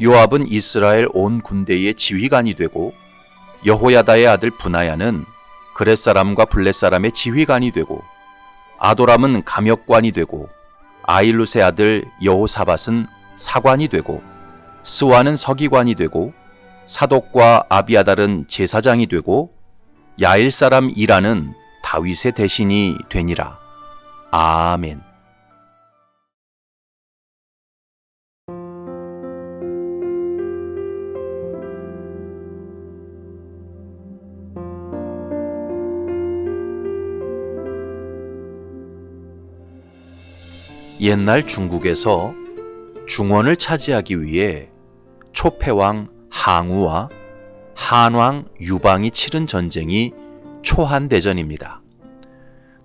요압은 이스라엘 온 군대의 지휘관이 되고 여호야다의 아들 분하야는 그렛 사람과 블렛 사람의 지휘관이 되고 아도람은 감역관이 되고 아일루의 아들 여호사밧은 사관이 되고 스와는 서기관이 되고 사독과 아비아달은 제사장이 되고 야일 사람 이라는 다윗의 대신이 되니라. 아멘. 옛날 중국에서 중원을 차지하기 위해 초패왕 항우와 한왕 유방이 치른 전쟁이 초한대전입니다.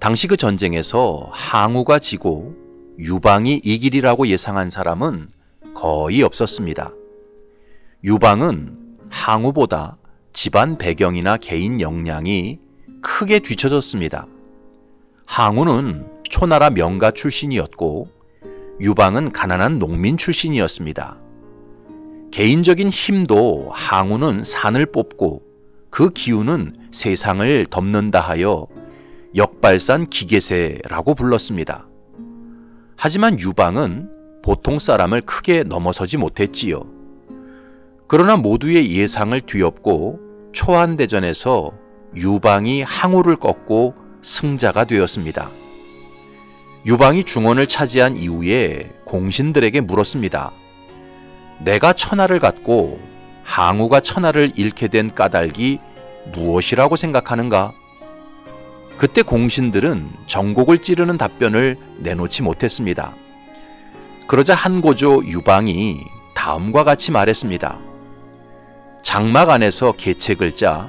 당시 그 전쟁에서 항우가 지고 유방이 이길이라고 예상한 사람은 거의 없었습니다. 유방은 항우보다 집안 배경이나 개인 역량이 크게 뒤처졌습니다. 항우는 초나라 명가 출신이었고 유방은 가난한 농민 출신이었습니다. 개인적인 힘도 항우는 산을 뽑고 그 기운은 세상을 덮는다 하여 역발산 기계세라고 불렀습니다. 하지만 유방은 보통 사람을 크게 넘어서지 못했지요. 그러나 모두의 예상을 뒤엎고 초안대전에서 유방이 항우를 꺾고 승자가 되었습니다. 유방이 중원을 차지한 이후에 공신들에게 물었습니다. 내가 천하를 갖고 항우가 천하를 잃게 된 까닭이 무엇이라고 생각하는가? 그때 공신들은 정곡을 찌르는 답변을 내놓지 못했습니다. 그러자 한고조 유방이 다음과 같이 말했습니다. 장막 안에서 계책을 짜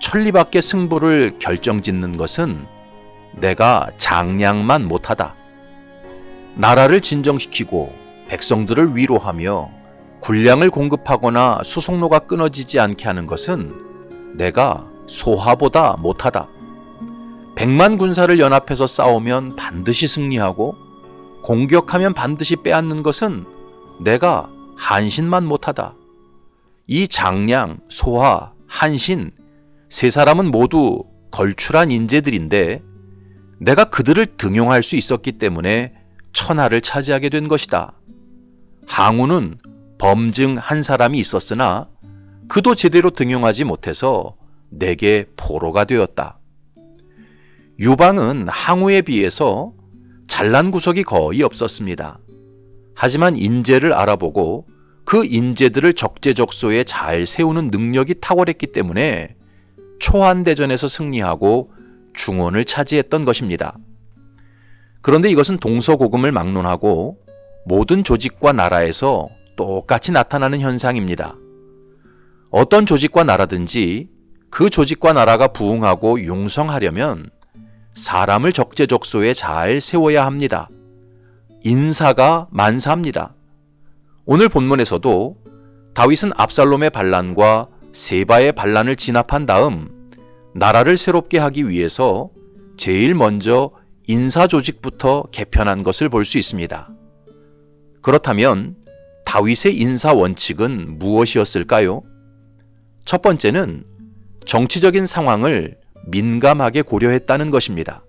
천리 밖의 승부를 결정짓는 것은 내가 장량만 못하다. 나라를 진정시키고 백성들을 위로하며 군량을 공급하거나 수송로가 끊어지지 않게 하는 것은 내가 소하보다 못하다. 백만 군사를 연합해서 싸우면 반드시 승리하고 공격하면 반드시 빼앗는 것은 내가 한신만 못하다. 이 장량, 소하, 한신 세 사람은 모두 걸출한 인재들인데 내가 그들을 등용할 수 있었기 때문에 천하를 차지하게 된 것이다. 항우는 범증 한 사람이 있었으나 그도 제대로 등용하지 못해서 내게 포로가 되었다. 유방은 항우에 비해서 잘난 구석이 거의 없었습니다. 하지만 인재를 알아보고 그 인재들을 적재적소에 잘 세우는 능력이 탁월했기 때문에 초한대전에서 승리하고 중원을 차지했던 것입니다. 그런데 이것은 동서고금을 막론하고 모든 조직과 나라에서 똑같이 나타나는 현상입니다. 어떤 조직과 나라든지 그 조직과 나라가 부흥하고 융성하려면 사람을 적재적소에 잘 세워야 합니다. 인사가 만사합니다. 오늘 본문에서도 다윗은 압살롬의 반란과 세바의 반란을 진압한 다음 나라를 새롭게 하기 위해서 제일 먼저 인사 조직부터 개편한 것을 볼 수 있습니다. 그렇다면 다윗의 인사 원칙은 무엇이었을까요? 첫 번째는 정치적인 상황을 민감하게 고려했다는 것입니다.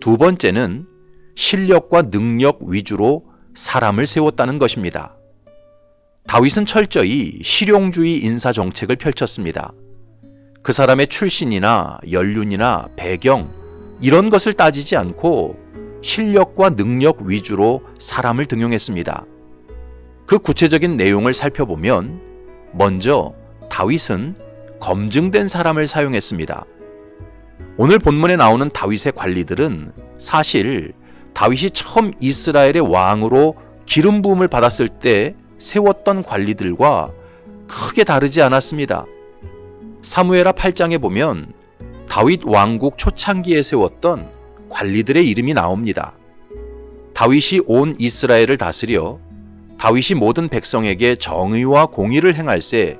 두 번째는 실력과 능력 위주로 사람을 세웠다는 것입니다. 다윗은 철저히 실용주의 인사 정책을 펼쳤습니다. 그 사람의 출신이나 연륜이나 배경 이런 것을 따지지 않고 실력과 능력 위주로 사람을 등용했습니다. 그 구체적인 내용을 살펴보면 먼저 다윗은 검증된 사람을 사용했습니다. 오늘 본문에 나오는 다윗의 관리들은 사실 다윗이 처음 이스라엘의 왕으로 기름 부음을 받았을 때 세웠던 관리들과 크게 다르지 않았습니다. 사무엘하 8장에 보면 다윗 왕국 초창기에 세웠던 관리들의 이름이 나옵니다. 다윗이 온 이스라엘을 다스려 다윗이 모든 백성에게 정의와 공의를 행할세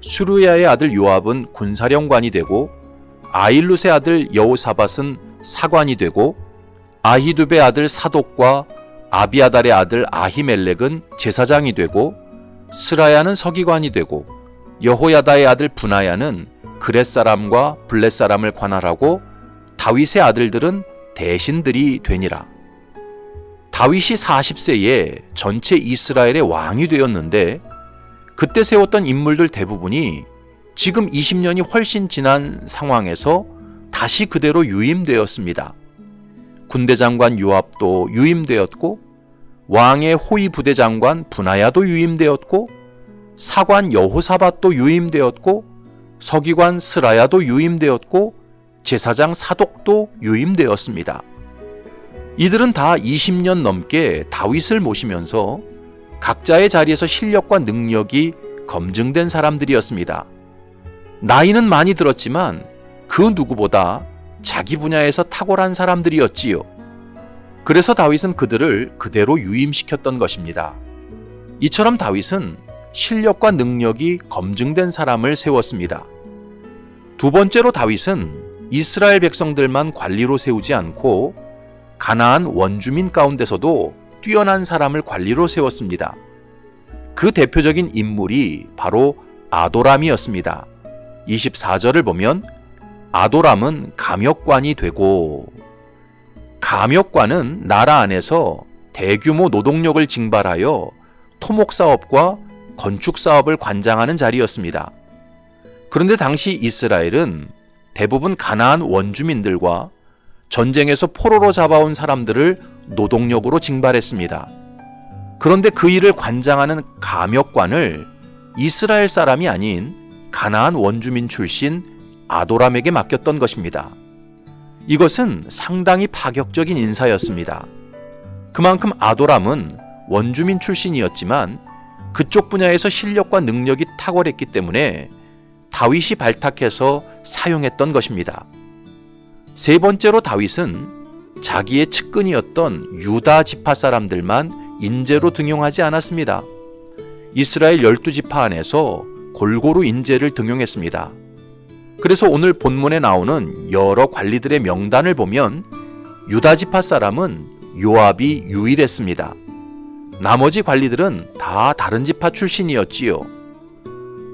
수르야의 아들 요압은 군사령관이 되고 아일룻의 아들 여호사밧은 사관이 되고 아히두베 아들 사독과 아비아달의 아들 아히멜렉은 제사장이 되고 스라야는 서기관이 되고 여호야다의 아들 분하야는 그렛 사람과 블렛 사람을 관할하고 다윗의 아들들은 대신들이 되니라. 다윗이 40세에 전체 이스라엘의 왕이 되었는데 그때 세웠던 인물들 대부분이 지금 20년이 훨씬 지난 상황에서 다시 그대로 유임되었습니다. 군대 장관 요압도 유임되었고 왕의 호위 부대 장관 분하야도 유임되었고 사관 여호사밧도 유임되었고 서기관 스라야도 유임되었고 제사장 사독도 유임되었습니다. 이들은 다 20년 넘게 다윗을 모시면서 각자의 자리에서 실력과 능력이 검증된 사람들이었습니다. 나이는 많이 들었지만 그 누구보다 자기 분야에서 탁월한 사람들이었지요. 그래서 다윗은 그들을 그대로 유임시켰던 것입니다. 이처럼 다윗은 실력과 능력이 검증된 사람을 세웠습니다. 두 번째로 다윗은 이스라엘 백성들만 관리로 세우지 않고 가나안 원주민 가운데서도 뛰어난 사람을 관리로 세웠습니다. 그 대표적인 인물이 바로 아도람이었습니다. 24절을 보면 아도람은 감역관이 되고 감역관은 나라 안에서 대규모 노동력을 징발하여 토목 사업과 건축 사업을 관장하는 자리였습니다. 그런데 당시 이스라엘은 대부분 가나안 원주민들과 전쟁에서 포로로 잡아온 사람들을 노동력으로 징발했습니다. 그런데 그 일을 관장하는 감역관을 이스라엘 사람이 아닌 가나안 원주민 출신 아도람에게 맡겼던 것입니다. 이것은 상당히 파격적인 인사였습니다. 그만큼 아도람은 원주민 출신이었지만 그쪽 분야에서 실력과 능력이 탁월했기 때문에 다윗이 발탁해서 사용했던 것입니다. 세 번째로 다윗은 자기의 측근이었던 유다 지파 사람들만 인재로 등용하지 않았습니다. 이스라엘 열두 지파 안에서 골고루 인재를 등용했습니다. 그래서 오늘 본문에 나오는 여러 관리들의 명단을 보면 유다 지파 사람은 요압이 유일했습니다. 나머지 관리들은 다 다른 지파 출신이었지요.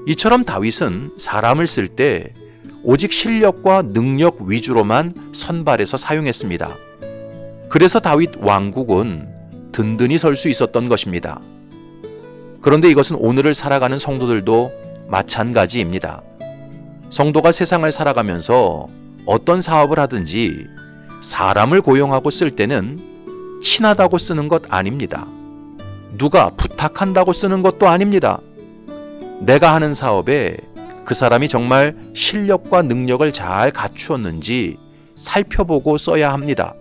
이처럼 다윗은 사람을 쓸 때 오직 실력과 능력 위주로만 선발해서 사용했습니다. 그래서 다윗 왕국은 든든히 설 수 있었던 것입니다. 그런데 이것은 오늘을 살아가는 성도들도 마찬가지입니다. 성도가 세상을 살아가면서 어떤 사업을 하든지 사람을 고용하고 쓸 때는 친하다고 쓰는 것 아닙니다. 누가 부탁한다고 쓰는 것도 아닙니다. 내가 하는 사업에 그 사람이 정말 실력과 능력을 잘 갖추었는지 살펴보고 써야 합니다.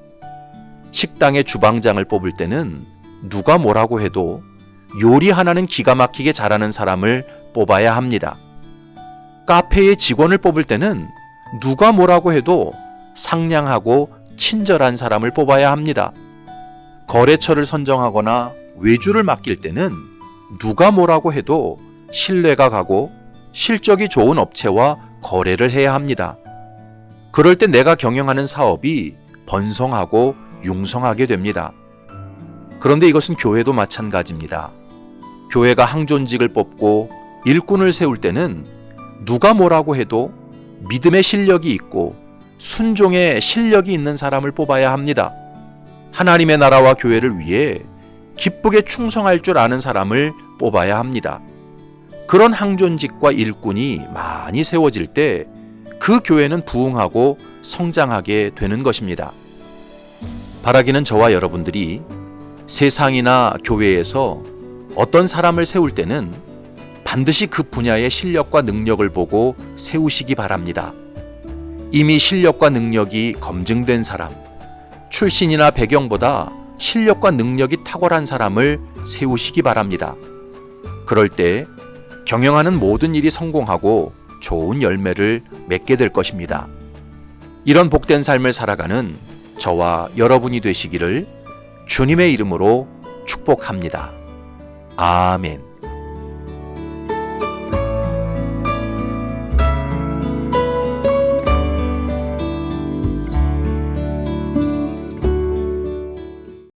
식당의 주방장을 뽑을 때는 누가 뭐라고 해도 요리 하나는 기가 막히게 잘하는 사람을 뽑아야 합니다. 카페의 직원을 뽑을 때는 누가 뭐라고 해도 상냥하고 친절한 사람을 뽑아야 합니다. 거래처를 선정하거나 외주를 맡길 때는 누가 뭐라고 해도 신뢰가 가고 실적이 좋은 업체와 거래를 해야 합니다. 그럴 때 내가 경영하는 사업이 번성하고 융성하게 됩니다. 그런데 이것은 교회도 마찬가지입니다. 교회가 항존직을 뽑고 일꾼을 세울 때는 누가 뭐라고 해도 믿음의 실력이 있고 순종의 실력이 있는 사람을 뽑아야 합니다. 하나님의 나라와 교회를 위해 기쁘게 충성할 줄 아는 사람을 뽑아야 합니다. 그런 항존직과 일꾼이 많이 세워질 때 그 교회는 부흥하고 성장하게 되는 것입니다. 바라기는 저와 여러분들이 세상이나 교회에서 어떤 사람을 세울 때는 반드시 그 분야의 실력과 능력을 보고 세우시기 바랍니다. 이미 실력과 능력이 검증된 사람, 출신이나 배경보다 실력과 능력이 탁월한 사람을 세우시기 바랍니다. 그럴 때 경영하는 모든 일이 성공하고 좋은 열매를 맺게 될 것입니다. 이런 복된 삶을 살아가는 저와 여러분이 되시기를 주님의 이름으로 축복합니다. 아멘.